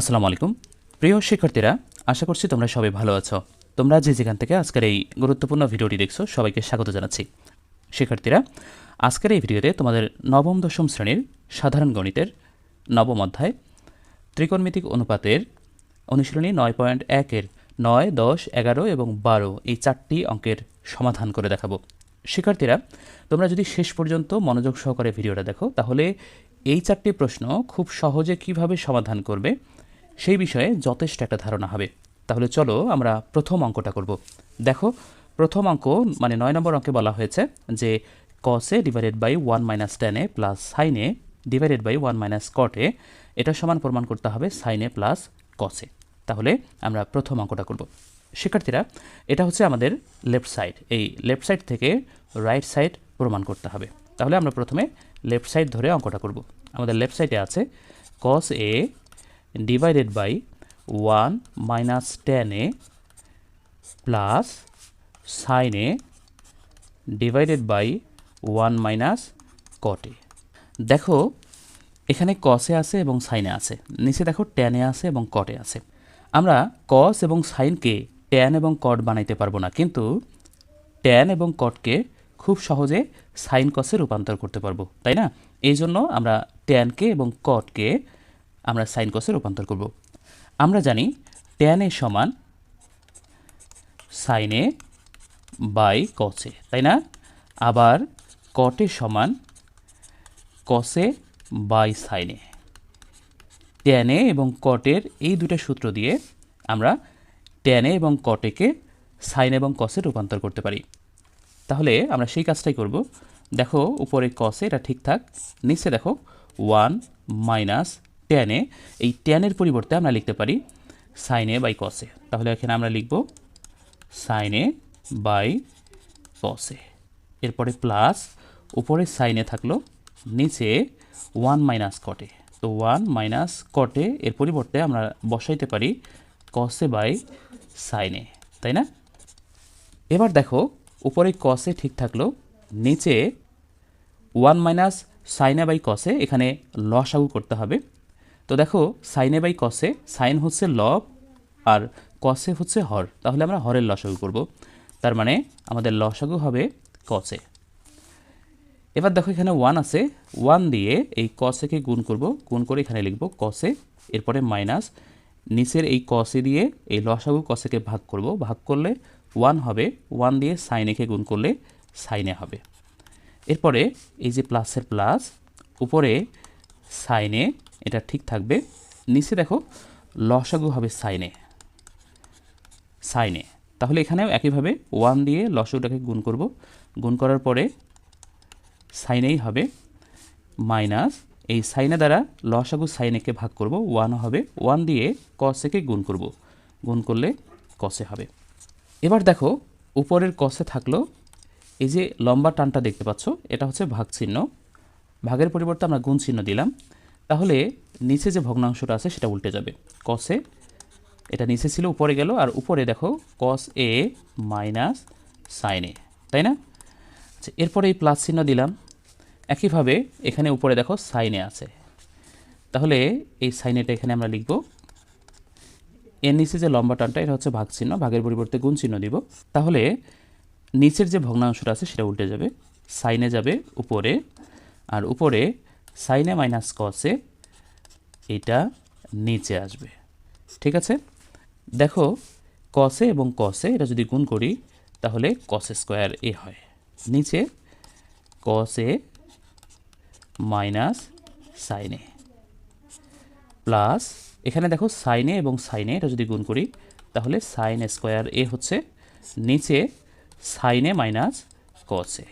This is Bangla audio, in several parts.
আসসালামু আলাইকুম। প্রিয় শিক্ষার্থীরা, আশা করছি তোমরা সবাই ভালো আছো। তোমরা যে যেখান থেকে আজকের এই গুরুত্বপূর্ণ ভিডিওটি দেখছ, সবাইকে স্বাগত জানাচ্ছি। শিক্ষার্থীরা, আজকের এই ভিডিওতে তোমাদের নবম, দশম শ্রেণির সাধারণ গণিতের নবম অধ্যায় ত্রিকোণমিতিক অনুপাতের অনুশীলনী নয় পয়েন্ট একের নয়, দশ, এগারো এবং বারো এই চারটি অঙ্কের সমাধান করে দেখাবো। শিক্ষার্থীরা, তোমরা যদি শেষ পর্যন্ত মনোযোগ সহকারে ভিডিওটা দেখো, তাহলে এই চারটি প্রশ্ন খুব সহজে কীভাবে সমাধান করবে সেই বিষয়ে যথেষ্ট একটা ধারণা হবে। তাহলে চলো আমরা প্রথম অঙ্কটা করব। দেখো, প্রথম অঙ্ক মানে নয় নম্বর অঙ্কে বলা হয়েছে যে cos A divided by one minus tan A plus sin A divided by one minus cot A এটা সমান প্রমাণ করতে হবে সাইনে প্লাস কসে তাহলে আমরা প্রথম অঙ্কটা করব। শিক্ষার্থীরা, এটা হচ্ছে আমাদের লেফট সাইড এই লেফট সাইড থেকে রাইট সাইড প্রমাণ করতে হবে। তাহলে আমরা প্রথমে লেফট সাইড ধরে অঙ্কটা করব। আমাদের লেফট সাইডে আছে cos A divided by one minus tan A plus sin A divided by one minus cot A দেখো, এখানে কসে আছে এবং সাইনে আছে। নিচে দেখো ট্যানে আছে এবং কটে আছে। আমরা কস এবং সাইনকে ট্যান এবং কট বানাইতে পারব না, কিন্তু ট্যান এবং কটকে খুব সহজে সাইন কসে রূপান্তর করতে পারব, তাই না? এই জন্য আমরা ট্যানকে এবং কটকে আমরা সাইন কসে রূপান্তর করব। আমরা জানি ট্যান এ সমান সাইনে বাই কসে তাই না? আবার কটে সমান কসে বাই সাইনে ট্যানে এবং কটের এই দুটো সূত্র দিয়ে আমরা ট্যানে এবং কটেকে সাইন এবং কসে রূপান্তর করতে পারি। তাহলে আমরা সেই কাজটাই করব। দেখো, উপরে কসে এটা ঠিকঠাক নিচে দেখো ওয়ান মাইনাস টেনে এই টেনের পরিবর্তে আমরা লিখতে পারি সাইনে বাই কসে তাহলে এখানে আমরা লিখব সাইনে বাই কসে এরপরে প্লাস উপরে সাইনে থাকল, নিচে ওয়ান মাইনাস কটে তো ওয়ান মাইনাস কটে এর পরিবর্তে আমরা বসাইতে পারি কসে বাই সাইনে তাই না? এবার দেখো, উপরে কসে ঠিক থাকল, নিচে ওয়ান মাইনাস সাইনে বাই কসে এখানে লসাগু করতে হবে। তো দেখো, সাইনে বাই কসে সাইন হচ্ছে লব আর কসে হচ্ছে হর। তাহলে আমরা হরের লসাগু করব। তার মানে আমাদের লসাগু হবে কসে এবার দেখো এখানে ওয়ান আছে। ওয়ান দিয়ে এই কসেকে গুণ করব? গুণ করে এখানে লিখব কসে এরপরে মাইনাস নিচের এই কসে দিয়ে এই লসাগু কসেকে ভাগ করব। ভাগ করলে ওয়ান হবে। ওয়ান দিয়ে সাইনেকে গুণ করলে সাইনে হবে। এরপরে এই যে প্লাসের প্লাস উপরে সাইনে এটা ঠিক থাকবে। নিচে দেখো, লসাগু হবে সাইনে। সাইনে। তাহলে এখানেও একইভাবে ওয়ান দিয়ে লসাগুটাকে গুণ করব। গুণ করার পরে সাইনেই হবে মাইনাস, এই সাইনে দ্বারা লসাগু সাইনেকে ভাগ করব ওয়ান হবে। ওয়ান দিয়ে কসেকে গুণ করব। গুণ করলে কসে হবে। এবার দেখো, উপরের কসে থাকল এই যে লম্বা টানটা দেখতে পাচ্ছ, এটা হচ্ছে ভাগ চিহ্ন ভাগের পরিবর্তে আমরা গুণ চিহ্ন দিলাম। তাহলে নিচে যে ভগ্নাংশটা আছে সেটা উল্টে যাবে। কসে এটা নিচে ছিল, উপরে গেল, আর উপরে দেখো কস এ মাইনাস সাইন এ তাই না? আচ্ছা এরপরে এই প্লাস চিহ্ন দিলাম। একইভাবে এখানে উপরে দেখো সাইনে আছে। তাহলে এই সাইনেটা এখানে আমরা লিখব। এর নিচে যে লম্বা টানটা, এটা হচ্ছে ভাগ চিহ্ন ভাগের পরিবর্তে গুণ চিহ্ন দিব। তাহলে নিচের যে ভগ্নাংশটা আছে সেটা উল্টে যাবে সাইনে যাবে উপরে, আর উপরে সাইনে মাইনাস কসে এটা নিচে আসবে। ঠিক আছে? দেখো কসে এবং কসে এটা যদি গুণ করি, তাহলে কসে স্কোয়ার এ হয়। নিচে কসে মাইনাস সাইনে প্লাস এখানে দেখো সাইনে এবং সাইনে এটা যদি গুণ করি, তাহলে সাইন স্কোয়ার এ হচ্ছে নিচে সাইনে মাইনাস কসে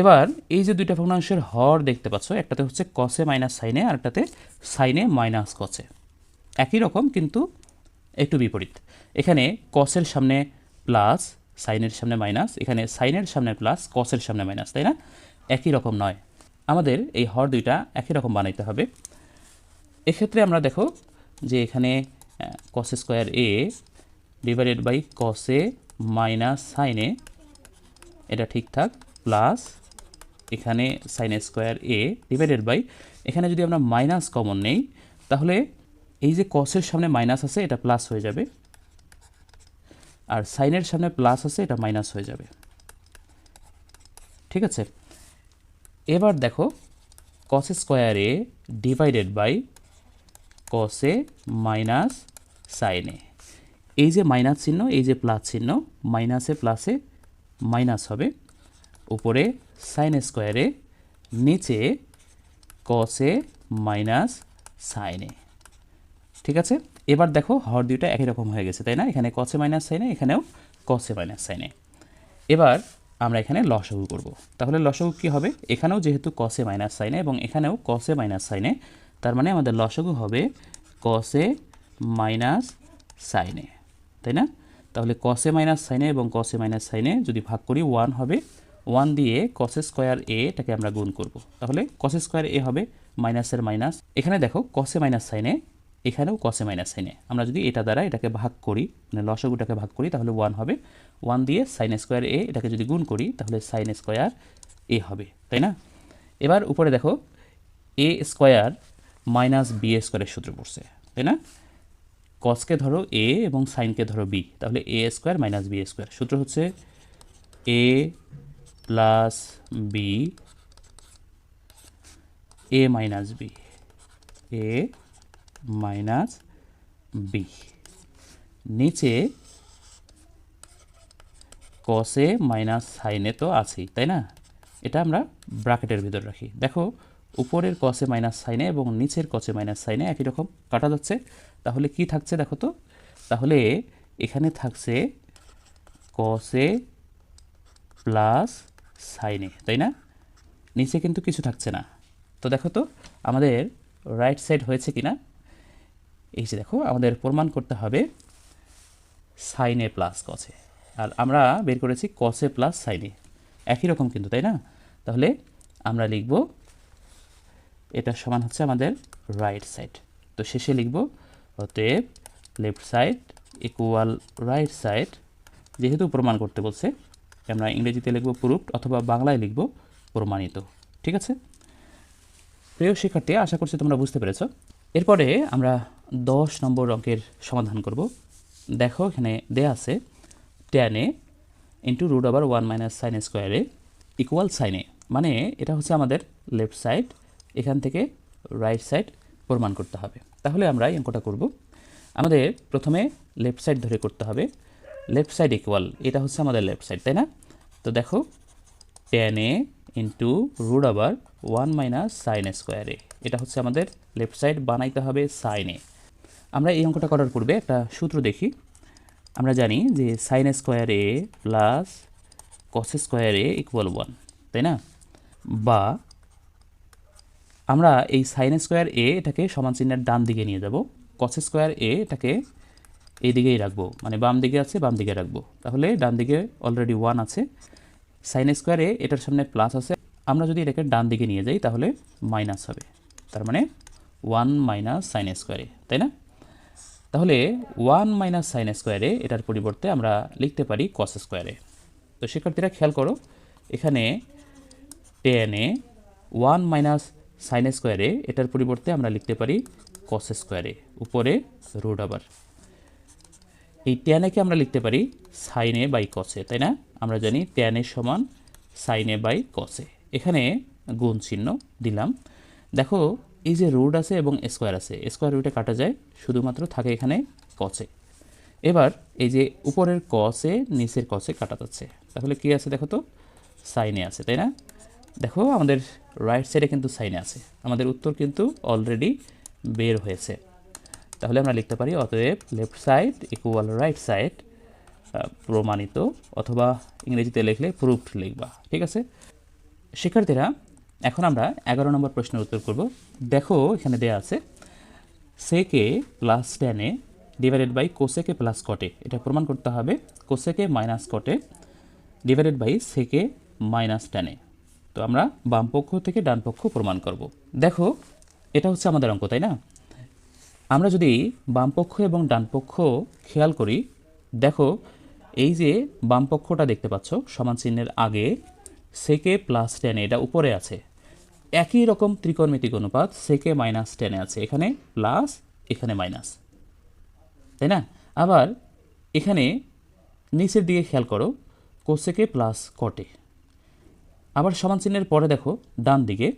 এবার এই যে দুইটা ভগ্নাংশের হর দেখতে পাচ্ছ, একটাতে হচ্ছে কসে মাইনাস সাইনে আর একটাতে সাইনে মাইনাস কসে একই রকম কিন্তু একটু বিপরীত। এখানে কসের সামনে প্লাস সাইনের সামনে মাইনাস এখানে সাইনের সামনে প্লাস কসের সামনে মাইনাস তাই না? একই রকম নয়। আমাদের এই হর দুইটা একই রকম বানাইতে হবে। এক্ষেত্রে আমরা দেখো যে এখানে cos square A divided by cos A minus sin A এটা ঠিকঠাক প্লাস এখানে sin square A divided by এখানে যদি আমরা মাইনাস কমন নেই, তাহলে এই যে কসের সামনে মাইনাস আছে, এটা প্লাস হয়ে যাবে। আর সাইনের সামনে প্লাস আছে, এটা মাইনাস হয়ে যাবে। ঠিক আছে? এবার দেখো cos square A divided by cos A minus sin A এই যে মাইনাস চিহ্ন, এই যে প্লাস চিহ্ন মাইনাসে প্লাসে মাইনাস হবে। উপরে সাইন স্কোয়ারে নিচে কসে মাইনাস সাইনে ঠিক আছে? এবার দেখো, হর দুইটা একই রকম হয়ে গেছে, তাই না? এখানে কসে মাইনাস সাইনে এখানেও কসে মাইনাস সাইনে এবার আমরা এখানে লসাগু করব। তাহলে লসাগু কী হবে? এখানেও যেহেতু কসে মাইনাস সাইনে এবং এখানেও কসে মাইনাস সাইনে তার মানে আমাদের লসাগু হবে কসে মাইনাস সাইনে তাই না? তাহলে কসে মাইনাস সাইনে এবং কসে মাইনাস সাইনে যদি ভাগ করি ওয়ান হবে ওয়ান দিয়ে কসে স্কোয়ার এ এটাকে আমরা গুণ করব। তাহলে কসে স্কোয়ার এ হবে মাইনাসের মাইনাস এখানে দেখো কসে মাইনাস সাইনে এখানেও কসে মাইনাস সাইনে আমরা যদি এটা দ্বারা এটাকে ভাগ করি মানে লসগুটাকে ভাগ করি, তাহলে ওয়ান হবে। ওয়ান দিয়ে সাইন স্কোয়ার এ এটাকে যদি গুণ করি, তাহলে সাইন স্কোয়ার এ হবে। তাই না? এবার উপরে দেখো এ স্কোয়ার মাইনাস বি স্কোয়ারের সূত্র পড়ছে, তাই না? কসকে ধরো এ এবং সাইনকে ধরো বি তাহলে A square minus B square. সূত্র হচ্ছে A plus B, A minus B, A minus B. নিচে কসে মাইনাস সাইনে তো আছেই, তাই না? এটা আমরা ব্রাকেটের ভিতর রাখি। দেখো, উপরের কসে মাইনাস সাইনে এবং নিচের কসে মাইনাস সাইনে একই রকম কাটা যাচ্ছে। তাহলে কি থাকছে দেখো তো? তাহলে এখানে থাকছে কসে প্লাস সাইনে, তাই না? নিচে কিন্তু কিছু থাকছে না। তো দেখো তো, আমাদের রাইট সাইড হয়েছে কি না এই যে দেখো, আমাদের প্রমাণ করতে হবে সাইনে প্লাস কসে আর আমরা বের করেছি কসে প্লাস সাইনে একই রকম কিন্তু, তাই না? তাহলে আমরা লিখব, এটা সমান হচ্ছে আমাদের রাইট সাইড তো শেষে লিখব, অতএব left side equal right side যেহেতু প্রমাণ করতে বলছে আমরা ইংরেজিতে লিখব প্রুফড অথবা বাংলায় লিখব প্রমাণিত। ঠিক আছে? প্রিয় শিক্ষার্থী, আশা করছি তোমরা বুঝতে পেরেছ। এরপরে আমরা দশ নম্বর অঙ্কের সমাধান করব। দেখো, এখানে দেয়া আছে টেনে ইন্টু রুট আবার one minus sin square A equal sin A মানে এটা হচ্ছে আমাদের লেফট সাইড এখান থেকে রাইট সাইড প্রমাণ করতে হবে। তাহলে আমরা এই অঙ্কটা করব। আমাদের প্রথমে লেফট সাইড ধরে করতে হবে। লেফট সাইড ইকুয়াল এটা হচ্ছে আমাদের লেফট সাইড তাই না? তো দেখো টেন এ ইন্টু রুট আবার one minus sin square A এটা হচ্ছে আমাদের লেফট সাইড বানাইতে হবে সাইনে আমরা এই অঙ্কটা করার পূর্বে একটা সূত্র দেখি। আমরা জানি যে sin square A plus cos square A equal one তাই না? বা আমরা এই সাইন স্কোয়ার এ এটাকে সমান চিহ্নের ডান দিকে নিয়ে যাব। কস স্কোয়ার এ এটাকে এই দিকেই রাখব। মানে বাম দিকে আছে, বাম দিকে রাখব। তাহলে ডান দিকে অলরেডি ওয়ান আছে। সাইন স্কোয়ারে এটার সামনে প্লাস আছে। আমরা যদি এটাকে ডান দিকে নিয়ে যাই, তাহলে মাইনাস হবে। তার মানে ওয়ান মাইনাস সাইন স্কোয়ারে তাই না? তাহলে ওয়ান মাইনাস সাইন স্কোয়ারে এটার পরিবর্তে আমরা লিখতে পারি কস স্কোয়ারে তো শিক্ষার্থীরা খেয়াল করো, এখানে টেনে ওয়ান মাইনাস সাইন স্কোয়ারে এটার পরিবর্তে আমরা লিখতে পারি কস স্কোয়ারে উপরে রুট আবার এই টেনেকে আমরা লিখতে পারি? সাইনে বাই কসে তাই না? আমরা জানি টেনের সমান সাইনে বাই কসে এখানে গুণ চিহ্ন দিলাম। দেখো, এই যে রুট আছে এবং স্কোয়ার আছে স্কোয়ার রুটে কাটা যায়, শুধুমাত্র থাকে এখানে কসে এবার এই যে উপরের কসে নিচের কসে কাটা যাচ্ছে। তাহলে কি আছে দেখো তো? সাইনে আছে, তাই না? দেখো, আমাদের রাইট সাইডে কিন্তু সাইনে আছে। আমাদের উত্তর কিন্তু অলরেডি বের হয়েছে। তাহলে আমরা লিখতে পারি অতএব left side equal right side প্রমাণিত, অথবা ইংরেজিতে লিখলে প্রুফড লিখবা, ঠিক আছে? শিক্ষার্থীরা, এখন আমরা এগারো নম্বর প্রশ্নের উত্তর করব। দেখো, এখানে দেয়া আছে সেকে প্লাস টেনে ডিভাইডেড বাই কোসেকে প্লাস কটে এটা প্রমাণ করতে হবে cosec A minus cot A divided by sec A minus tan A তো আমরা বাম পক্ষ থেকে ডান পক্ষ প্রমাণ করব। দেখো, এটা হচ্ছে আমাদের অঙ্ক, তাই না? আমরা যদি বামপক্ষ এবং ডান পক্ষ খেয়াল করি, দেখো, এই যে বাম পক্ষটা দেখতে পাচ্ছ, সমান চিহ্নের আগে সেকে প্লাস টেনে এটা উপরে আছে। একই রকম ত্রিকোণমিতিক অনুপাত সেকে মাইনাস টেনে আছে। এখানে প্লাস এখানে মাইনাস তাই না? আবার এখানে নিচের দিকে খেয়াল করো কোসেকে প্লাস কটে আবার সমান চিহ্নের পরে দেখো, ডান দিকে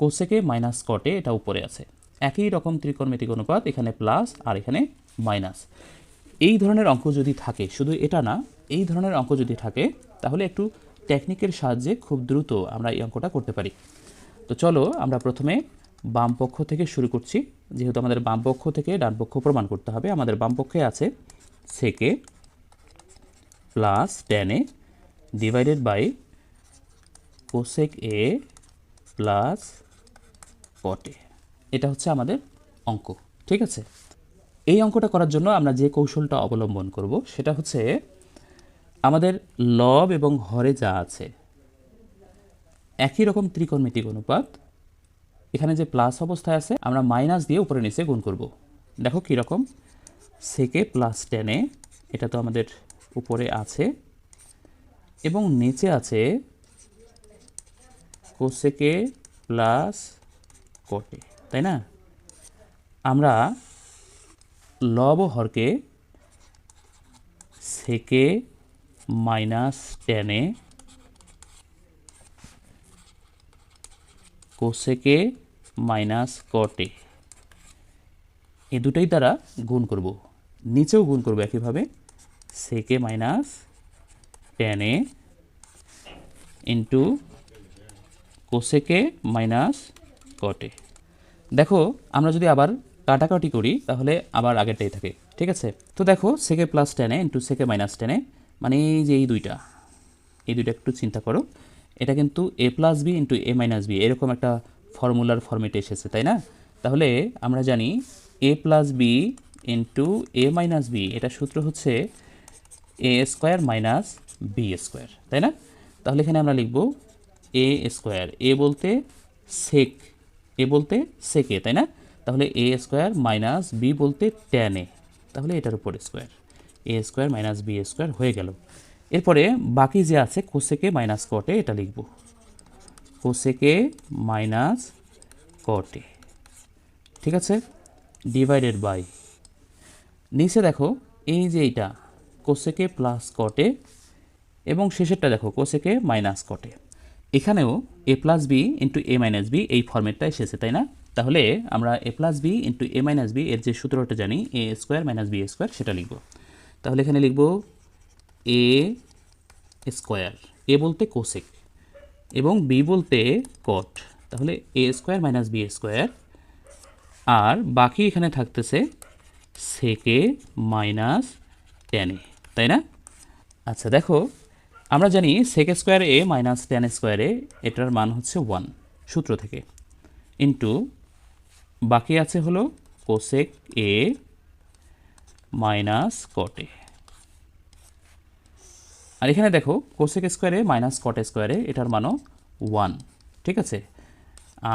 কোসেকে মাইনাস কটে এটা উপরে আছে। একই রকম ত্রিকোণমিতিক অনুপাত, এখানে প্লাস আর এখানে মাইনাস এই ধরনের অঙ্ক যদি থাকে, শুধু এটা না, এই ধরনের অঙ্ক যদি থাকে, তাহলে একটু টেকনিকের সাহায্যে খুব দ্রুত আমরা এই অঙ্কটা করতে পারি। তো চলো আমরা প্রথমে বাম পক্ষ থেকে শুরু করছি। যেহেতু আমাদের বাম পক্ষ থেকে ডান পক্ষ প্রমাণ করতে হবে, আমাদের বাম পক্ষে আছে sec A plus tan A divided by cosec A plus cot A এটা হচ্ছে আমাদের অঙ্ক, ঠিক আছে? এই অঙ্কটা করার জন্য আমরা যে কৌশলটা অবলম্বন করব সেটা হচ্ছে আমাদের লব এবং হরে যা আছে, একই রকম ত্রিকোণমিতিক অনুপাত, এখানে যে প্লাস অবস্থায় আছে আমরা মাইনাস দিয়ে উপরে নিচে গুণ করব। দেখো কীরকম সেকে প্লাস টেনে এটা তো আমাদের উপরে আছে, এবং নিচে আছে কোসেকে প্লাস কোটে। তাই না? আমরা লব হরকে সেকে মাইনাস টেনে কোসেকে মাইনাস কটে এ। দুটোই দ্বারা গুণ করব। নিচেও গুণ করব একইভাবে। সেকে মাইনাস টেনে ইন্টু কোসেকে মাইনাস কটে দেখো, আমরা যদি আবার কাটাকাটি করি, তাহলে আবার আগেরটাই থাকে, ঠিক আছে? তো দেখো সেকে প্লাস টেনে ইন্টু সেকে মাইনাস টেনে মানে এই যে এই দুইটা এই দুইটা একটু চিন্তা করো। এটা কিন্তু A plus B into A minus B এরকম একটা ফর্মুলার ফর্মেটে এসেছে, তাই না? তাহলে আমরা জানি A plus B into A minus B এটা সূত্র হচ্ছে A square minus B square তাই না? তাহলে এখানে আমরা লিখব এ স্কোয়ার এ বলতে সেক এ বলতে সেকে তাই না? তাহলে এ স্কোয়ার মাইনাস বি বলতে ট্যান এ তাহলে এটার উপর square A square minus B square হয়ে গেল। এরপরে বাকি যে আছে কোসেকে মাইনাস কটে এটা লিখব। কোসেকে মাইনাস কটে ঠিক আছে? ডিভাইডেড বাই নিচে দেখো, এই যে এইটা কোসেকে প্লাস কটে এবং শেষেরটা দেখো cosec A minus cot A এখানেও A plus B into A minus B এই ফর্মেটটা এসেছে, তাই না? তাহলে আমরা A plus B into A minus B এর যে সূত্রটা জানি A square minus B square সেটা লিখব। তাহলে এখানে লিখব এ স্কোয়ার এ বলতে কোসেক এবং বি বলতে কট তাহলে A square minus B square আর বাকি এখানে থাকতেছে সেকে মাইনাস টেনে তাই না? আচ্ছা দেখো আমরা জানি sec square A minus tan square A এটার মান হচ্ছে ওয়ান সূত্র থেকে। ইন্টু বাকি আছে হলো কোসেক এ মাইনাস কটে আর এখানে দেখো কোসেক স্কোয়ারে মাইনাস কট স্কোয়ারে এটার মানও ওয়ান ঠিক আছে?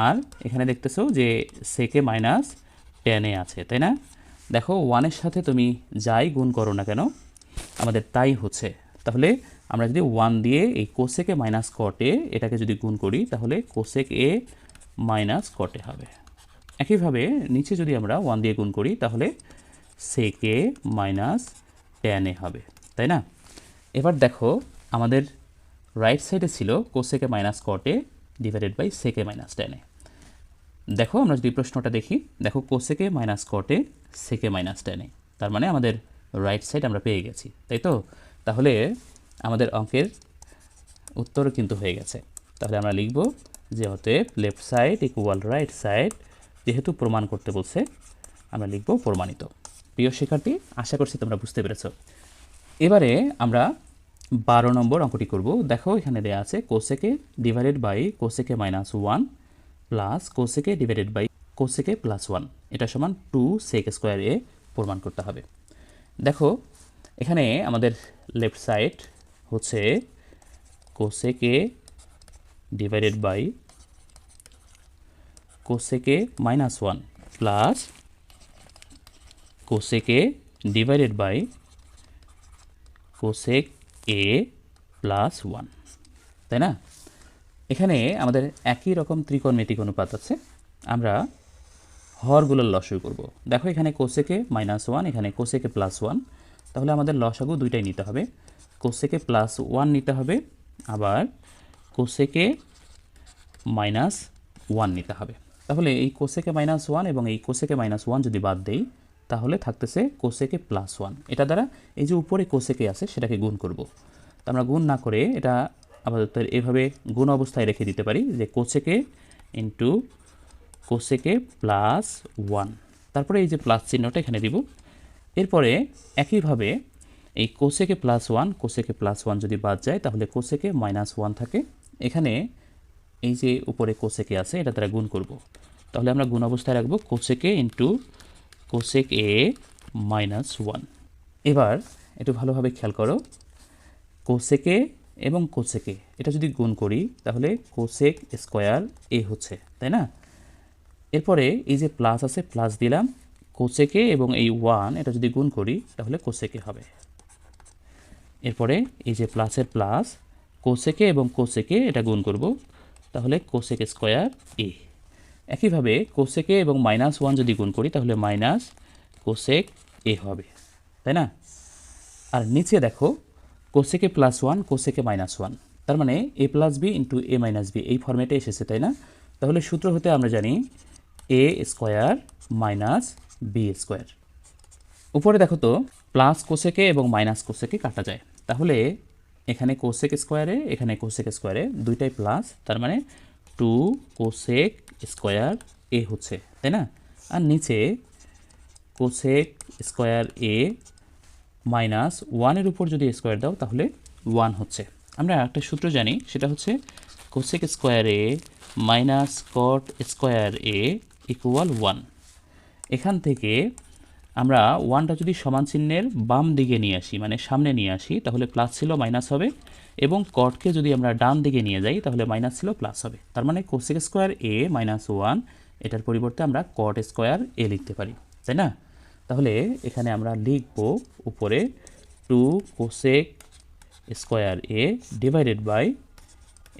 আর এখানে দেখতেছো যে সেকে মাইনাস টেনে আছে, তাই না? দেখো ওয়ানের সাথে তুমি যাই গুণ করো না কেন, আমাদের তাই হচ্ছে। তাহলে আমরা যদি ওয়ান দিয়ে এই কোসেকে মাইনাস কটে এটাকে যদি গুণ করি, তাহলে কোসেক এ মাইনাস কটে হবে। একইভাবে নিচে যদি আমরা ওয়ান দিয়ে গুণ করি, তাহলে সেকে মাইনাস টেনে হবে, তাই না? এবার দেখো, আমাদের রাইট সাইডে ছিল cosec A minus cot A divided by sec A minus tan A দেখো, আমরা যদি প্রশ্নটা দেখি, দেখো কোসেকে মাইনাস কটে সেকে মাইনাস টেনে তার মানে আমাদের রাইট সাইড আমরা পেয়ে গেছি, তাই তো? তাহলে আমাদের অঙ্কের উত্তর কিন্তু হয়ে গেছে। তাহলে আমরা লিখব যে অতএব left side equal right side যেহেতু প্রমাণ করতে বলছে, আমরা লিখব প্রমাণিত। প্রিয় শিক্ষার্থী, আশা করছি তোমরা বুঝতে পেরেছ। এবারে আমরা বারো নম্বর অঙ্কটি করব। দেখো এখানে দেওয়া আছে cosec A divided by cosec A minus one plus cosec A divided by cosec A plus one এটা সমান টু সেক স্কোয়ার এ প্রমাণ করতে হবে। দেখো, এখানে আমাদের লেফট সাইড হচ্ছে cosec A divided by cosec A minus one plus cosec A divided by cosec A plus one তাই না? এখানে আমাদের একই রকম ত্রিকোণমিতিক অনুপাত আছে। আমরা হরগুলোর লসই করব। দেখো এখানে কোসেকে মাইনাস ওয়ান এখানে কোসেকে প্লাস ওয়ান তাহলে আমাদের লসাগু দুইটাই নিতে হবে। কোসেকে প্লাস ওয়ান নিতে হবে, আবার কোসেকে মাইনাস ওয়ান নিতে হবে। তাহলে এই কোসেকে মাইনাস ওয়ান এবং এই কোসেকে মাইনাস ওয়ান যদি বাদ দেই, তাহলে থাকতেছে কোসেকে প্লাস ওয়ান এটা দ্বারা এই যে উপরে কোসেকে আছে, সেটাকে গুণ করব। তা আমরা গুণ না করে এটা আপাতত এভাবে গুণ অবস্থায় রেখে দিতে পারি যে cosec A into cosec A plus one তারপরে এই যে প্লাস চিহ্নটা এখানে দিব। এরপরে একইভাবে এই cosec A plus one cosec A plus one যদি বাদ যায়, তাহলে কোসেকে মাইনাস ওয়ান থাকে। এখানে এই যে উপরে কোসেকে আছে, এটা দ্বারা গুণ করব। তাহলে আমরা গুণ অবস্থায় রাখব cosec A into cosec A minus one এবার একটু ভালোভাবে খেয়াল করো। কোসেকে এবং কোসেকে এটা যদি গুণ করি, তাহলে কোসেক স্কোয়ার এ হচ্ছে, তাই না? এরপরে এই যে প্লাস আছে প্লাস দিলাম। কোসেকে এবং এই ওয়ান এটা যদি গুণ করি, তাহলে কোসেকে হবে। এরপরে এই যে প্লাসের প্লাস কোসেকে এবং কোসেকে এটা গুণ করব। তাহলে কোসেক স্কোয়ার এ একইভাবে কোসেকে এবং মাইনাস ওয়ান যদি গুণ করি, তাহলে মাইনাস কোসেক এ হবে। তাই না? আর নিচে দেখো cosec A plus one cosec A minus one তার মানে A plus B into A minus B এই ফর্মেটে এসেছে, তাই না? তাহলে সূত্র হতে আমরা জানি A square minus B square উপরে দেখো তো প্লাস কোসেকে এবং মাইনাস কোসেকে কাটা যায়। তাহলে এখানে কোসেক স্কোয়ারে এখানে কোসেক স্কোয়ারে দুইটাই প্লাস তার মানে টু কোসেক স্কোয়ার এ হচ্ছে, তাই না? আর নিচে কোসেক স্কোয়ার এ মাইনাস ওয়ানের উপর যদি স্কোয়ার দাও, তাহলে ওয়ান হচ্ছে। আমরা একটা সূত্র জানি, সেটা হচ্ছে cosec square A minus cot square A equal one এখান থেকে আমরা ওয়ানটা যদি সমান চিহ্নের বাম দিকে নিয়ে আসি মানে সামনে নিয়ে আসি, তাহলে প্লাস ছিল মাইনাস হবে। এবং কটকে যদি আমরা ডান দিকে নিয়ে যাই, তাহলে মাইনাস ছিল প্লাস হবে। তার মানে cosec square A minus one এটার পরিবর্তে আমরা কট স্কোয়ার এ লিখতে পারি, তাই না? তাহলে এখানে আমরা লিখব উপরে two cosec square A divided by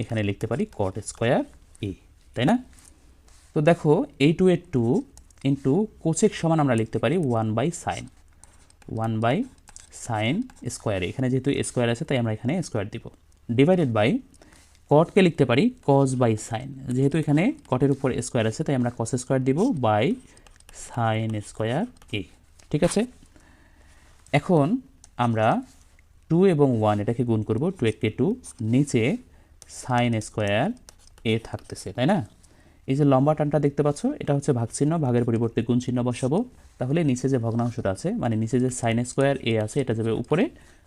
এখানে লিখতে পারি কট স্কোয়ার এ তাই না? তো দেখো এই টু এর টু ইন্টু কোচেক সমান আমরা লিখতে পারি one by sin one by sin square এখানে যেহেতু স্কোয়ার আছে, তাই আমরা এখানে স্কোয়ার দিব। ডিভাইডেড বাই কটকে লিখতে পারি কজ বাই সাইন যেহেতু এখানে কটের উপর স্কোয়ার আছে, তাই আমরা কস স্কোয়ার দিব বাই সাইন স্কোয়ার এ ঠিক আছে? এখন আমরা টু এবং ওয়ান এটাকে গুণ করব টু একটি টু নিচে সাইন স্কোয়ার এ থাকতেছে, তাই না? এই যে লম্বা টানটা দেখতে পাচ্ছ, এটা হচ্ছে ভাগ চিহ্ন ভাগের পরিবর্তে গুণ চিহ্ন বসাবো। তাহলে নিচে যে ভগ্নাংশটা আছে মানে নিচে যে সাইন স্কোয়ার এ আছে, এটা যাবে উপরে,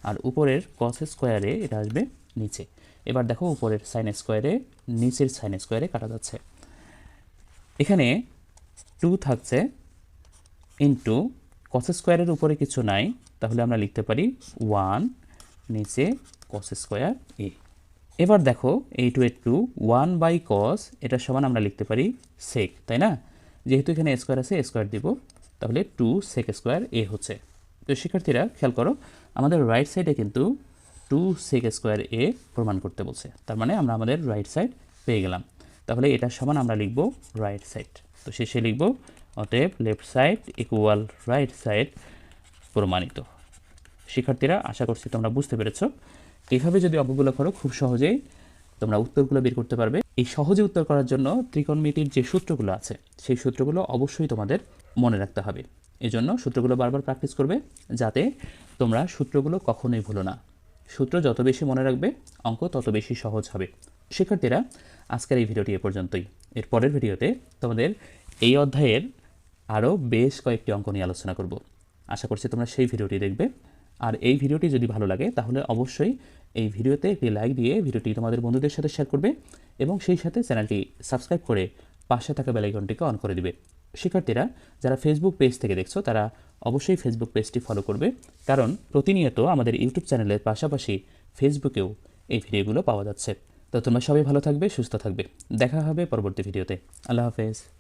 আর উপরের কস স্কোয়ার এটা আসবে নিচে। এবার দেখো উপরের সাইন স্কোয়ারে নিচের সাইন স্কোয়ারে কাটা যাচ্ছে। এখানে টু থাকছে ইন্টু কস স্কোয়ারের উপরে কিছু নাই, তাহলে আমরা লিখতে পারি ওয়ান নিচে কস স্কোয়ার এ এবার দেখো এই টু এর টু ওয়ান বাই কস এটা সমান আমরা লিখতে পারি সেক তাই না? যেহেতু এখানে স্কোয়ার আছে স্কোয়ার দিব, তাহলে টু সেক স্কোয়ার এ হচ্ছে। তো শিক্ষার্থীরা, খেয়াল করো, আমাদের রাইট সাইডে কিন্তু টু সেক স্কোয়ার এ প্রমাণ করতে বলছে। তার মানে আমরা আমাদের রাইট সাইড পেয়ে গেলাম। তাহলে এটা সমান আমরা লিখব রাইট সাইড তো শেষে লিখব, অতএব left side equal right side প্রমাণিত। শিক্ষার্থীরা, আশা করছি তোমরা বুঝতে পেরেছ। এইভাবে যদি অঙ্কগুলো করো, খুব সহজেই তোমরা উত্তরগুলো বের করতে পারবে। এই সহজে উত্তর করার জন্য ত্রিকোণমিতির যে সূত্রগুলো আছে, সেই সূত্রগুলো অবশ্যই তোমাদের মনে রাখতে হবে। এই জন্য সূত্রগুলো বারবার প্র্যাকটিস করবে যাতে তোমরা সূত্রগুলো কখনোই ভুলো না। সূত্র যত বেশি মনে রাখবে, অঙ্ক তত বেশি সহজ হবে। শিক্ষার্থীরা, আজকের এই ভিডিওটি এ পর্যন্তই। এর পরের ভিডিওতে তোমাদের এই অধ্যায়ের আরও বেশ কয়েকটি অঙ্ক নিয়ে আলোচনা করব। আশা করছি তোমরা সেই ভিডিওটি দেখবে। আর এই ভিডিওটি যদি ভালো লাগে, তাহলে অবশ্যই এই ভিডিওতে একটি লাইক দিয়ে ভিডিওটি তোমাদের বন্ধুদের সাথে শেয়ার করবে এবং সেই সাথে চ্যানেলটি সাবস্ক্রাইব করে পাশে থাকা বেলাইকনটিকে অন করে দিবে। শিক্ষার্থীরা, যারা ফেসবুক পেজ থেকে দেখছ, তারা অবশ্যই ফেসবুক পেজটি ফলো করবে। কারণ প্রতিনিয়ত আমাদের ইউটিউব চ্যানেলের পাশাপাশি ফেসবুকেও এই ভিডিওগুলো পাওয়া যাচ্ছে। তো তোমরা সবাই ভালো থাকবে, সুস্থ থাকবে। দেখা হবে পরবর্তী ভিডিওতে। আল্লাহ হাফেজ।